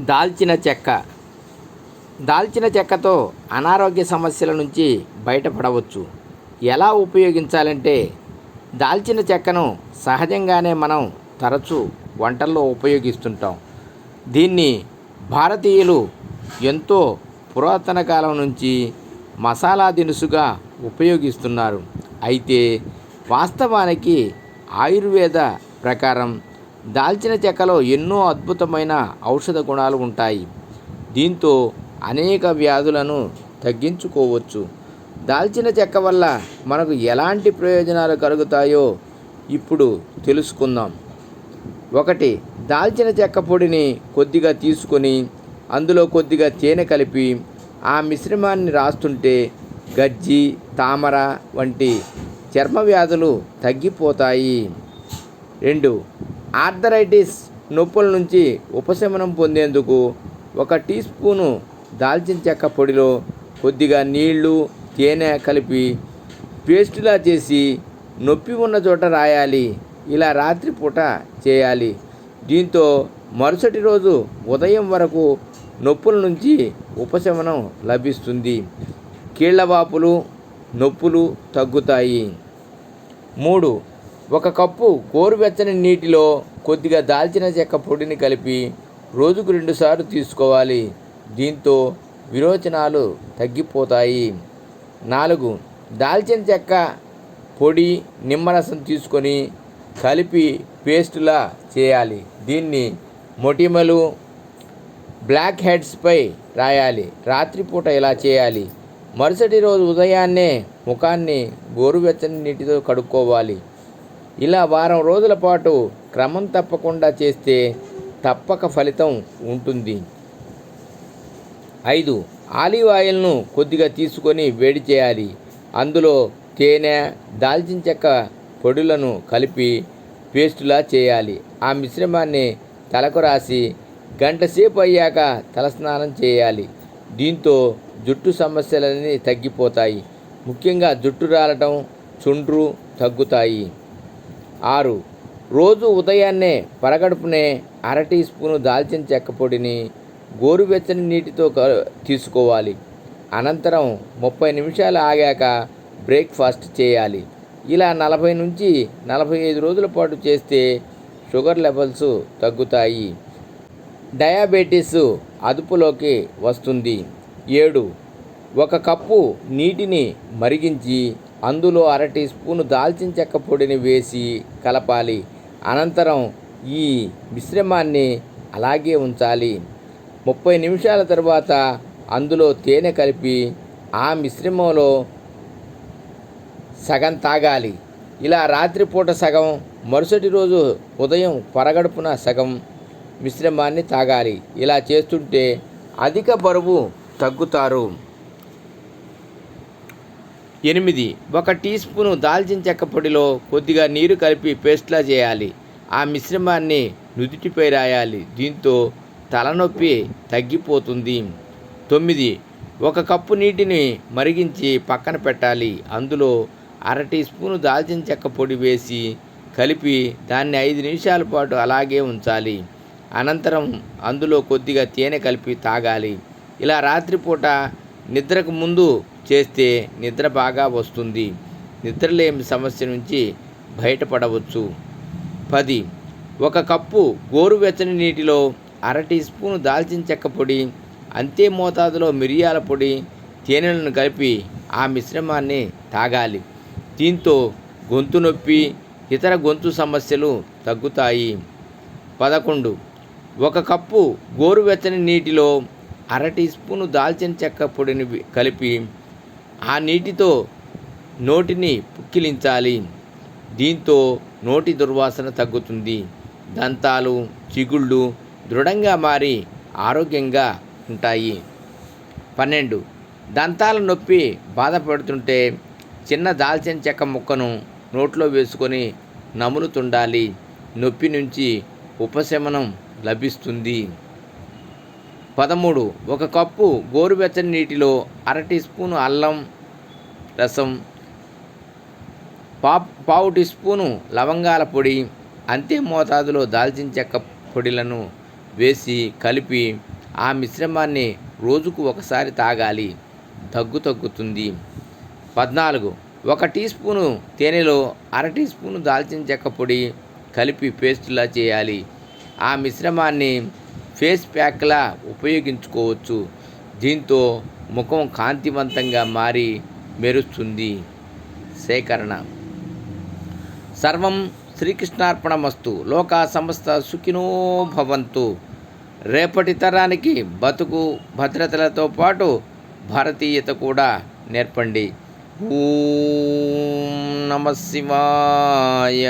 దాల్చిన చెక్క. దాల్చిన చెక్కతో అనారోగ్య సమస్యల నుంచి బయటపడవచ్చు. ఎలా ఉపయోగించాలంటే దాల్చిన చెక్కను సహజంగానే మనం తరచూ వంటల్లో ఉపయోగిస్తుంటాం. దీన్ని భారతీయులు ఎంతో పురాతన కాలం నుంచి మసాలా దినుసుగా ఉపయోగిస్తున్నారు. అయితే వాస్తవానికి ఆయుర్వేద ప్రకారం దాల్చిన చెక్కలో ఎన్నో అద్భుతమైన ఔషధ గుణాలు ఉంటాయి. దీంతో అనేక వ్యాధులను తగ్గించుకోవచ్చు. దాల్చిన చెక్క వల్ల మనకు ఎలాంటి ప్రయోజనాలు కలుగుతాయో ఇప్పుడు తెలుసుకుందాం. ఒకటి దాల్చిన చెక్క పొడిని కొద్దిగా తీసుకొని అందులో కొద్దిగా తేనె కలిపి ఆ మిశ్రమాన్ని రాస్తుంటే గజ్జి తామర వంటి చర్మ వ్యాధులు తగ్గిపోతాయి. రెండు ఆర్థరైటిస్ నొప్పుల నుంచి ఉపశమనం పొందేందుకు ఒక టీ స్పూను దాల్చిన చెక్క పొడిలో కొద్దిగా నీళ్ళు తేనె కలిపి పేస్టులా చేసి నొప్పి ఉన్న చోట రాయాలి. ఇలా రాత్రిపూట చేయాలి. దీంతో మరుసటి రోజు ఉదయం వరకు నొప్పుల నుంచి ఉపశమనం లభిస్తుంది. కీళ్ళవాపులు నొప్పులు తగ్గుతాయి. మూడు. ఒక కప్పు గోరువెచ్చని నీటిలో కొద్దిగా దాల్చిన చెక్క పొడిని కలిపి రోజుకు రెండుసార్లు తీసుకోవాలి. దీంతో విరోచనాలు తగ్గిపోతాయి. నాలుగు. దాల్చిన చెక్క పొడి నిమ్మరసం తీసుకొని కలిపి పేస్టులా చేయాలి. దీన్ని మొటిమలు బ్లాక్ హెడ్స్పై రాయాలి. రాత్రిపూట ఇలా చేయాలి. మరుసటి రోజు ఉదయాన్నే ముఖాన్ని గోరువెచ్చని నీటితో కడుక్కోవాలి. ఇలా వారం రోజుల పాటు క్రమం తప్పకుండా చేస్తే తప్పక ఫలితం ఉంటుంది. ఐదు ఆలివ్ ఆయిల్ను కొద్దిగా తీసుకొని వేడి చేయాలి. అందులో తేనె దాల్చిన చెక్క పొడులను కలిపి పేస్టులా చేయాలి. ఆ మిశ్రమాన్ని తలకు రాసి గంట సేపు అయ్యాక తలస్నానం చేయాలి. దీంతో జుట్టు సమస్యలన్నీ తగ్గిపోతాయి. ముఖ్యంగా జుట్టు రాలటం చుండ్రు తగ్గుతాయి. ఆరు రోజు ఉదయాన్నే పరగడుపునే అర టీ స్పూను దాల్చిన చెక్క పొడిని గోరువెచ్చని నీటితో క- తీసుకోవాలి. అనంతరం ముప్పై నిమిషాలు ఆగాక బ్రేక్ఫాస్ట్ చేయాలి. ఇలా నలభై నుంచి నలభై ఐదు రోజుల పాటు చేస్తే షుగర్ లెవెల్స్ తగ్గుతాయి. డయాబెటీస్ అదుపులోకి వస్తుంది. ఏడు. ఒక కప్పు నీటిని మరిగించి అందులో అర టీ స్పూను దాల్చిన చెక్క పొడిని వేసి కలపాలి. అనంతరం ఈ మిశ్రమాన్ని అలాగే ఉంచాలి. ముప్పై నిమిషాల తర్వాత అందులో తేనె కలిపి ఆ మిశ్రమంలో సగం తాగాలి. ఇలా రాత్రిపూట సగం మరుసటి రోజు ఉదయం పరగడుపున సగం మిశ్రమాన్ని తాగాలి. ఇలా చేస్తుంటే అధిక బరువు తగ్గుతారు. ఎనిమిది. ఒక టీ స్పూను దాల్చిన చెక్క పొడిలో కొద్దిగా నీరు కలిపి పేస్ట్లా చేయాలి. ఆ మిశ్రమాన్ని నుదుటిపై రాయాలి. దీంతో తలనొప్పి తగ్గిపోతుంది. తొమ్మిది. ఒక కప్పు నీటిని మరిగించి పక్కన పెట్టాలి. అందులో అర టీ స్పూను దాల్చిన చెక్క పొడి వేసి కలిపి దాన్ని ఐదు నిమిషాల పాటు అలాగే ఉంచాలి. అనంతరం అందులో కొద్దిగా తేనె కలిపి తాగాలి. ఇలా రాత్రిపూట నిద్రకు ముందు చేస్తే నిద్ర బాగా వస్తుంది. నిద్రలేమి సమస్య నుంచి బయటపడవచ్చు. పది. ఒక కప్పు గోరువెచ్చని నీటిలో అర టీ స్పూను దాల్చిన చెక్క పొడి అంతే మోతాదులో మిరియాల పొడి తేనెలను కలిపి ఆ మిశ్రమాన్ని తాగాలి. దీంతో గొంతు నొప్పి ఇతర గొంతు సమస్యలు తగ్గుతాయి. పదకొండు. ఒక కప్పు గోరువెచ్చని నీటిలో అర టీ స్పూను దాల్చిన చెక్క పొడిని కలిపి నీటితో నోటిని పుక్కిలించాలి. దీంతో నోటి దుర్వాసన తగ్గుతుంది. దంతాలు చిగుళ్ళు దృఢంగా మారి ఆరోగ్యంగా ఉంటాయి. పన్నెండు. దంతాల నొప్పి బాధపడుతుంటే చిన్న దాల్చిన చెక్క ముక్కను నోట్లో వేసుకొని నములుతుండాలి. నొప్పి నుంచి ఉపశమనం లభిస్తుంది. పదమూడు. ఒక కప్పు గోరువెచ్చని నీటిలో అర టీ స్పూను అల్లం రసం పా పావు టీ స్పూను లవంగాల పొడి అంతే మోతాదులో దాల్చిన చెక్క పొడిలను వేసి కలిపి ఆ మిశ్రమాన్ని రోజుకు ఒకసారి తాగాలి. దగ్గు తగ్గుతుంది. పద్నాలుగు. ఒక టీ స్పూను తేనెలో అర టీ స్పూను దాల్చిన చెక్క పొడి కలిపి పేస్టులా చేయాలి. ఆ మిశ్రమాన్ని ఫేస్ ప్యాక్లా ఉపయోగించుకోవచ్చు. దీంతో ముఖం కాంతివంతంగా మారి మెరుస్తుంది. సేకరణ. సర్వం శ్రీకృష్ణార్పణమస్తు. లోకా సమస్త సుఖినో భవంతు. రేపటి తరానికి బతుకు భద్రతలతో పాటు భారతీయత కూడా నేర్పండి. ఓం నమ శివాయ.